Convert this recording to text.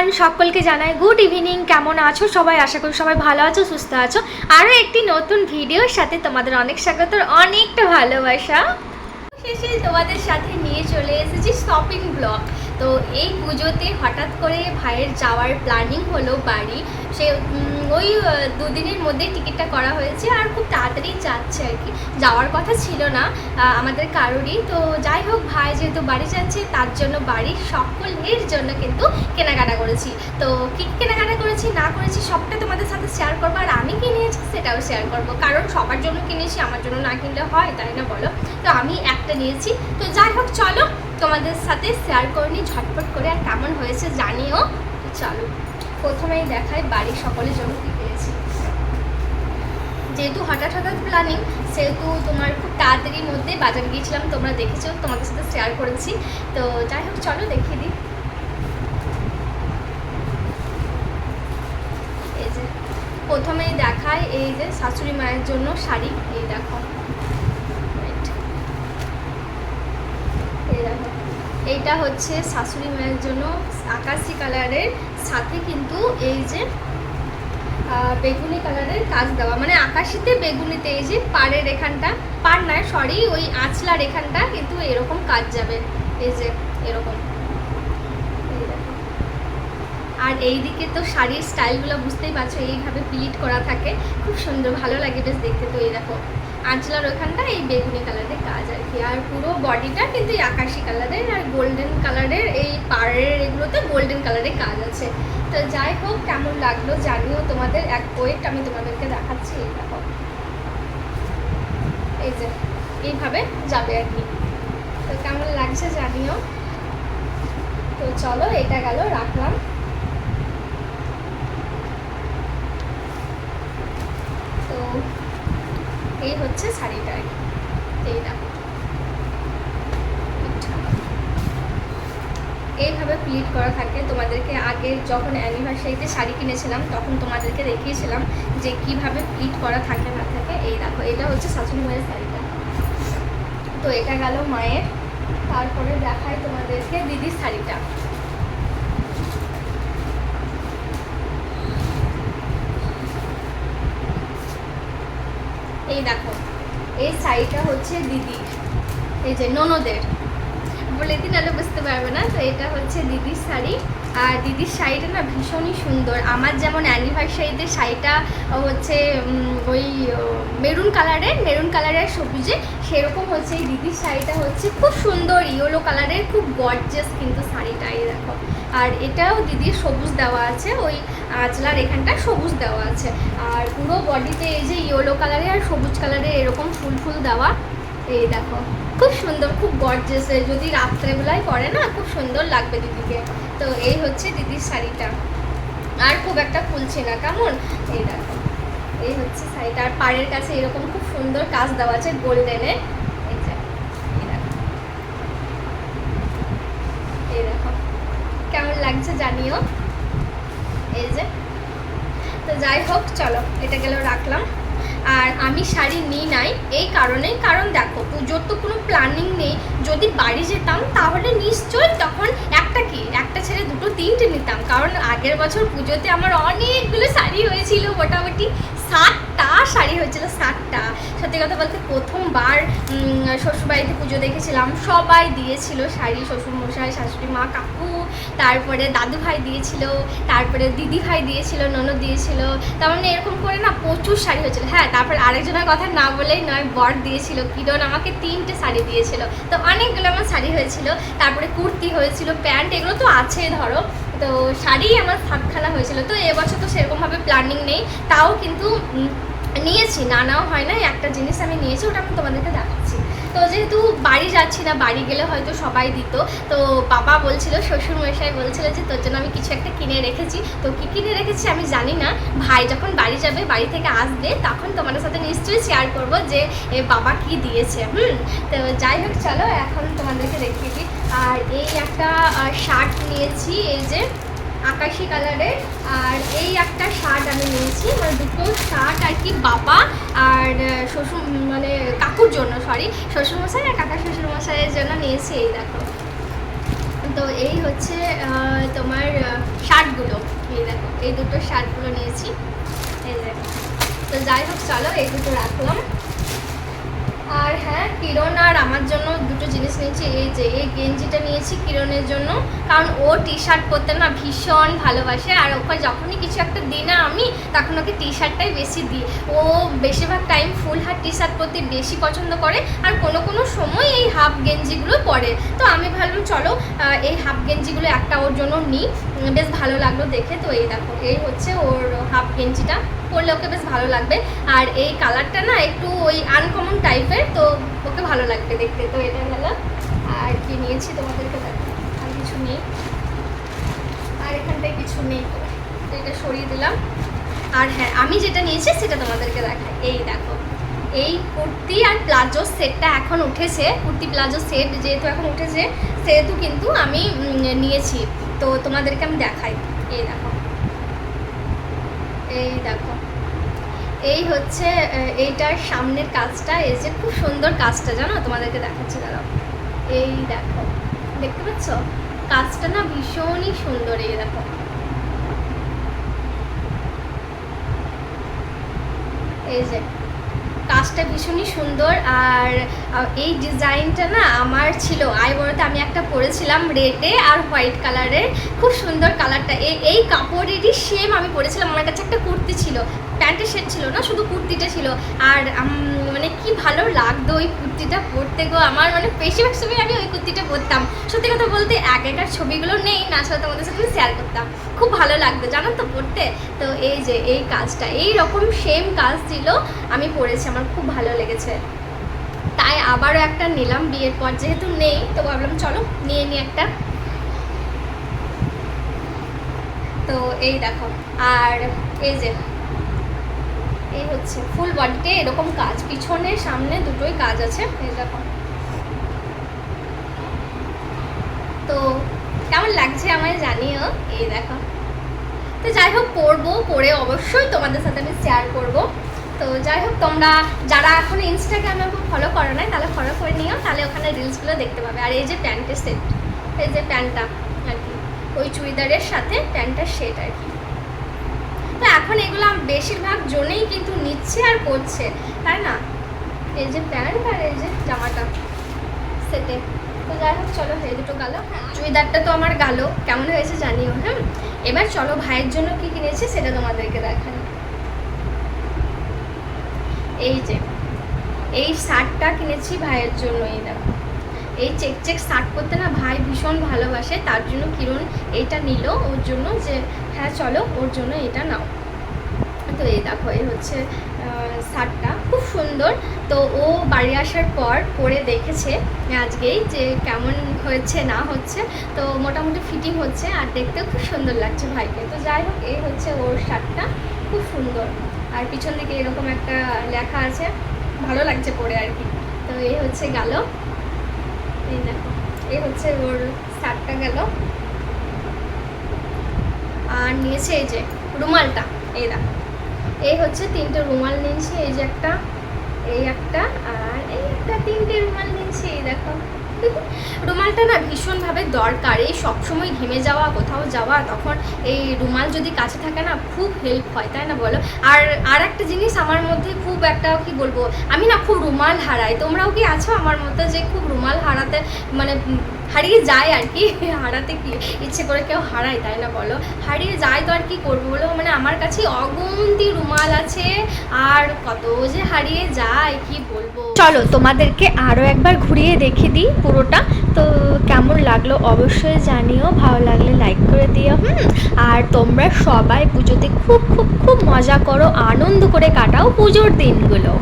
Everyone সকলকে জানাই good evening কেমন আছো সবাই? আশা করি সবাই ভালো আছো, সুস্থ আছো। আরও একটি নতুন ভিডিওর সাথে তোমাদের অনেক স্বাগত অনেকটা ভালোবাসা। শেষে তোমাদের সাথে নিয়ে চলে এসেছি শপিং ব্লগ তো এই পুজোতে হঠাৎ করে ভাইয়ের যাওয়ার প্ল্যানিং হলো বাড়ি। সে ওই দুদিনের মধ্যে টিকিটটা করা হয়েছে আর খুব তাড়াতাড়ি যাচ্ছে আর কি। যাওয়ার কথা ছিল না আমাদের কারোরই। তো যাই হোক, ভাই যেহেতু বাড়ি যাচ্ছে, তার জন্য বাড়ির সকলের জন্য কিন্তু কেনাকাটা করেছি। তো কী কেনাকাটা করেছি, না করেছি, সবটা তোমাদের সাথে শেয়ার করব। আর আমি কি নিয়েছি, সেটাও শেয়ার করব। কারণ সবার জন্য কিনেছি, আমার জন্য না কিনলে হয়, তাই না বলো? তো আমি একটা নিয়েছি। তো যাই হোক, চলো তোমাদের সাথে শেয়ার করে নিই, ঝটপট করে আর কেমন হয়েছে জানিও। চলো। প্রথমেই দেখায় বাড়ির সকলের জন্য কী পেয়েছি। যেহেতু হঠাৎ হঠাৎ প্ল্যানিং সেহেতু তোমার খুব তাড়াতাড়ির মধ্যে বাজারে গিয়েছিলাম, তোমরা দেখেছ, তোমাদের সাথে শেয়ার করেছি। তো যাই হোক, চলো দেখিয়ে দিই। প্রথমেই দেখায় এই যে শাশুড়ি মায়ের জন্য শাড়ি, এই দেখো Wait. এই দেখো এইটা হচ্ছে শাশুড়ি মায়ের জন্য আকাশি কালারের, সাথে কিন্তু এই যে বেগুনি কালারের কাজ দেওয়া। মানে আকাশিতে বেগুনিতে এই যে পাড়ের এখানটা, পাড় নয় সরি ওই আঁচলার এখানটা কিন্তু এরকম কাজ যাবে। এই যে, এরকম। আর এই দিকে তো শাড়ির স্টাইলগুলো বুঝতেই পারছ, এইভাবে প্লিট করা থাকে। খুব সুন্দর, ভালো লাগে বেশ দেখতে তো, এই দেখো। আঁচলার ওখানটা এই বেগুনি কালারের কাজ আর কি। আর পুরো বডিটা কিন্তু এই আকাশি কালারের আর গোল্ডেন কালারের এই পাড়ের এগুলোতে গোল্ডেন কালারের কাজ আছে। তো যাই হোক, কেমন লাগল জানিও তোমাদের। এক ওয়েট আমি তোমাদেরকে দেখাচ্ছি এই দেখো। এই যে, এইভাবে যাবে আর কি। তো কেমন লাগছে জানিও। তো চলো, এটা গেল, রাখলাম তো এই হচ্ছে শাড়িটা আর কি। এই এইভাবে প্লিট করা থাকে। তোমাদেরকে আগে যখন অ্যানিভার্সারিতে শাড়ি কিনেছিলাম, তখন তোমাদেরকে দেখিয়েছিলাম যে কীভাবে প্লিট করা থাকে না থাকে। এই দেখো, এটা হচ্ছে শাশুড়ি মায়ের শাড়িটা। তো এটা গেল মায়ের। তারপরে দেখায় তোমাদেরকে দিদির শাড়িটা। এই দেখো, এই শাড়িটা হচ্ছে দিদি, এই যে ননদের। বলে দিন বুঝতে পারবে না, তো এটা হচ্ছে দিদির শাড়ি। আর দিদির শাড়িটা না ভীষণই সুন্দর। আমার যেমন অ্যানিভার্সারিতে শাড়িটা, হচ্ছে ওই মেরুন কালারের মেরুন কালারের সবুজে সেরকম হচ্ছে এই দিদির শাড়িটা হচ্ছে খুব সুন্দর। ইয়েলো কালারের খুব গর্জেস কিন্তু শাড়িটা, এই দেখো। আর এটাও দিদির সবুজ দেওয়া আছে, ওই আঁচলার এখানটা সবুজ দেওয়া আছে। আর পুরো বডিতে এই যে ইয়েলো কালারের আর সবুজ কালারের এরকম ফুল ফুল দেওয়া, এই দেখো। খুব সুন্দর, খুব গর্জেস যদি রাত্রেবেলায় পরে না, খুব সুন্দর লাগবে দিদিকে। তো এই হচ্ছে দিদির শাড়িটা। আর খুব একটা খুলছে না, কেমন? এই দেখো, এই হচ্ছে শাড়িটা। আর পাড়ের কাছে এরকম খুব সুন্দর কাজ দেওয়া আছে গোল্ডেনের এই দেখো। কেমন লাগছে জানিও? এই যে, তো যাই হোক, চলো এটা গেল রাখলাম। আর আমি শাড়ি নিই নাই, এই কারণেই। কারণ দেখো, পুজোর তো কোনো প্ল্যানিং নেই। যদি বাড়ি যেতাম, তাহলে নিশ্চয়ই তখন একটা কি? একটা ছেড়ে দুটো তিনটে নিতাম। কারণ আগের বছর পুজোতে আমার অনেকগুলো শাড়ি হয়েছিল মোটামুটি ষাটটা শাড়ি হয়েছিল ষাটটা সত্যি কথা বলতে প্রথমবার শ্বশুরবাড়িতে পুজো দেখেছিলাম। সবাই দিয়েছিল শাড়ি শ্বশুর শ্বশুরমশাই, শাশুড়ি মা, কাকু, তারপরে দাদু ভাই দিয়েছিল, তারপরে দিদি ভাই দিয়েছিল, ননদ দিয়েছিল। তার মানে এরকম করে না প্রচুর শাড়ি হয়েছিল। হ্যাঁ তারপর আরেকজনের কথা না বলেই নয়, বর দিয়েছিল, কিরণ আমাকে তিনটে শাড়ি দিয়েছিল। তো অনেকগুলো আমার শাড়ি হয়েছিল। তারপরে কুর্তি হয়েছিল, প্যান্ট, এগুলো তো আছে ধরো। তো শাড়ি আমার সাতখানা হয়েছিল। তো এবছর তো সেরকমভাবে প্ল্যানিং নেই। তাও কিন্তু নিয়েছি না নাও হয় না একটা জিনিস আমি নিয়েছি, ওটা আমি তোমাদেরকে দেখাচ্ছি। তো যেহেতু বাড়ি যাচ্ছি না, বাড়ি গেলে হয়তো সবাই দিত। তো বাবা বলছিল শ্বশুর মশাই বলছিল যে, তোর জন্য আমি কিছু একটা কিনে রেখেছি। তো কি কিনে রেখেছি আমি জানি না। ভাই যখন বাড়ি যাবে, বাড়ি থেকে আসবে, তখন তোমাদের সাথে নিশ্চয়ই শেয়ার করব যে বাবা কি দিয়েছে, হুম? তো যাই হোক, চলো, এখন তোমাদেরকে দেখিয়ে দিই। আর এই একটা শার্ট নিয়েছি, এই যে আকাশি কালারের আর এই একটা শার্ট আমি নিয়েছি। মানে দুটো শার্ট আর কি বাবা আর শ্বশুর মানে কাকুর জন্য সরি শ্বশুরমশাই আর কাকা শ্বশুরমশাইয়ের জন্য নিয়েছি এই দেখো। তো এই হচ্ছে তোমার শার্টগুলো। এই দেখো, এই দুটো শার্টগুলো নিয়েছি। এই দেখো। তো যাই হোক, চলো, এই দুটো রাখলাম। আর হ্যাঁ কিরণ আর আমার জন্য দুটো জিনিস নিয়েছি। এই যে, এই গেঞ্জিটা নিয়েছি কিরণের জন্য। কারণ ও টি শার্ট পরতে না ভীষণ ভালোবাসে। আর ওকে যখনই কিছু একটা দিই না আমি, তখন ওকে টি শার্টটাই বেশি দিই। ও বেশিরভাগ টাইম ফুল হাত টি শার্ট পরতে বেশি পছন্দ করে। আর কোনো কোনো সময় এই হাফ গেঞ্জিগুলো পরে। তো আমি ভাবলাম, চলো এই হাফ গেঞ্জিগুলো একটা ওর জন্য নিই। বেশ ভালো লাগল দেখে। তো এই দেখো, এই হচ্ছে ওর হাফ গেঞ্জিটা। পরলে ওকে বেশ ভালো লাগবে। আর এই কালারটা না একটু ওই আনকমন টাইপের তো ওকে ভালো লাগবে দেখতে। তো এটা গেল আর কি নিয়েছি তোমাদেরকে দেখো। আর কিছু নেই। আর এখানটায় কিছু নেই তো। এটা সরিয়ে দিলাম। আর হ্যাঁ আমি যেটা নিয়েছি সেটা তোমাদেরকে দেখাই। এই দেখো, এই কুর্তি আর প্লাজো সেটটা এখন উঠেছে। কুর্তি প্লাজো সেট যেহেতু এখন উঠেছে, সেহেতু কিন্তু আমি নিয়েছি। তো তোমাদেরকে আমি দেখাই। এই দেখো। এই দেখো। এই হচ্ছে এইটার সামনের কাজটা, এই যে খুব সুন্দর কাজটা, জানো? তোমাদেরকে দেখাচ্ছি, দাঁড়াও। এই দেখো। দেখতে পাচ্ছ? কাজটা না ভীষণই সুন্দর, এই দেখো। এই যে, কাজটা ভীষণই সুন্দর, আর এই ডিজাইনটা না আমার ছিল আই বড়তে আমি একটা পরেছিলাম রেডে আর হোয়াইট কালারের খুব সুন্দর কালারটা এই কাপড়েরই সেম আমি পরেছিলাম। আমার কাছে একটা কুর্তি ছিল। প্যান্টের সেট ছিল না, শুধু কুর্তিটা ছিল। আর মানে কি ভালো লাগতো ওই কুর্তিটা পরতে গো। আমার মানে বেশিরভাগ সময় আমি ওই কুর্তিটা পরতাম। সত্যি কথা বলতে এক একার ছবিগুলো নেই, না আসলে তোমাদের সাথে শেয়ার করতাম। খুব ভালো লাগতো, জানো তো পড়তে তো এই যে, এই কাজটা এই রকম সেম কাজ ছিল আমি পরেছি, আমার খুব ভালো লেগেছে। তাই আবারও একটা নিলাম, বিয়ের পর যেহেতু নেই, তো ভাবলাম চলো নিয়ে নিই একটা। তো এই দেখো, আর এই যে, এই হচ্ছে ফুল বডিতে এরকম কাজ, পিছনে সামনে দুটোই কাজ আছে, এই দেখো। তো কেমন লাগছে আমায় জানিও? এই দেখো। তো যাই হোক পড়ব পড়ে অবশ্যই তোমাদের সাথে আমি শেয়ার করব। তো যাই হোক, তোমরা যারা এখন ইনস্টাগ্রামে ফলো করো না তাহলে ফলো করে নিও, তাহলে ওখানে রিলসগুলো দেখতে পাবে। আর এই যে প্যান্টের সেট এই যে প্যান্টটা আর কি, ওই চুড়িদারের সাথে প্যান্টটার সেট আর কি। তো এখন এগুলো বেশিরভাগ জনেই কিন্তু নিচ্ছে আর করছে, তাই না? এই যে প্যান্ট আর এই যে জামাটা সেটে তো যাই হোক, চলো, এই দুটো গেল। চুড়িদারটা তো আমার গেল, কেমন হয়েছে জানিও হ্যাঁ এবার চলো, ভাইয়ের জন্য কি কিনেছি সেটা তোমাদেরকে দেখাই। এই যে, এই শার্টটা কিনেছি ভাইয়ের জন্য এই দেখো। এই চেক চেক শার্ট করতে না ভাই ভীষণ ভালোবাসে, তার জন্য কিরণ এইটা নিল ওর জন্য যে হ্যাঁ চলো ওর জন্য এটা নাও। তো এই দেখো, এই হচ্ছে শার্টটা, খুব সুন্দর। তো ও বাড়ি আসার পর পরে দেখেছে আজকেই যে কেমন হয়েছে, না হচ্ছে। তো মোটামুটি ফিটিং হচ্ছে আর দেখতেও খুব সুন্দর লাগছে ভাইকে। তো যাই হোক, এই হচ্ছে ওর শার্টটা, খুব সুন্দর। আর পিছন দিকে এরকম একটা লেখা আছে, ভালো লাগছে পরে আর কি। তো এই হচ্ছে গেল। এই দেখো এই হচ্ছে ওর শার্টটা গেল। আর নিয়েছে এই যে রুমালটা, এই দেখো। এই হচ্ছে তিনটে রুমাল নিয়েছি, এই যে একটা, এই একটা, আর এই একটা তিনটে রুমাল নিয়েছি, এই দেখো। রুমালটা না ভীষণভাবে দরকার। এই সবসময় ঘেমে যাওয়া, কোথাও যাওয়া, তখন এই রুমাল যদি কাছে থাকে না, খুব হেল্প হয়, তাই না বলো? আর আর একটা জিনিস আমার মধ্যে খুব একটা কি বলব? আমি না খুব রুমাল হারাই। তোমরাও কি আছো আমার মতো যে খুব রুমাল হারাতে মানে হারিয়ে যায় আর কি, হারাতে কি ইচ্ছে করে কেউ হারায়, তাই না বলো? হারিয়ে যায় তো আর কি করব বলো? মানে আমার কাছে অগুন্তি রুমাল আছে, আর কত যে হারিয়ে যায়, কি বলব? চলো তোমাদেরকে আরও একবার ঘুরিয়ে দেখে দিই পুরোটা। তো কেমন লাগল অবশ্যই জানিও, ভালো লাগলে লাইক করে দিও, হুম? আর তোমরা সবাই পুজোতে খুব খুব খুব মজা করো, আনন্দ করে কাটাও পুজোর দিনগুলো।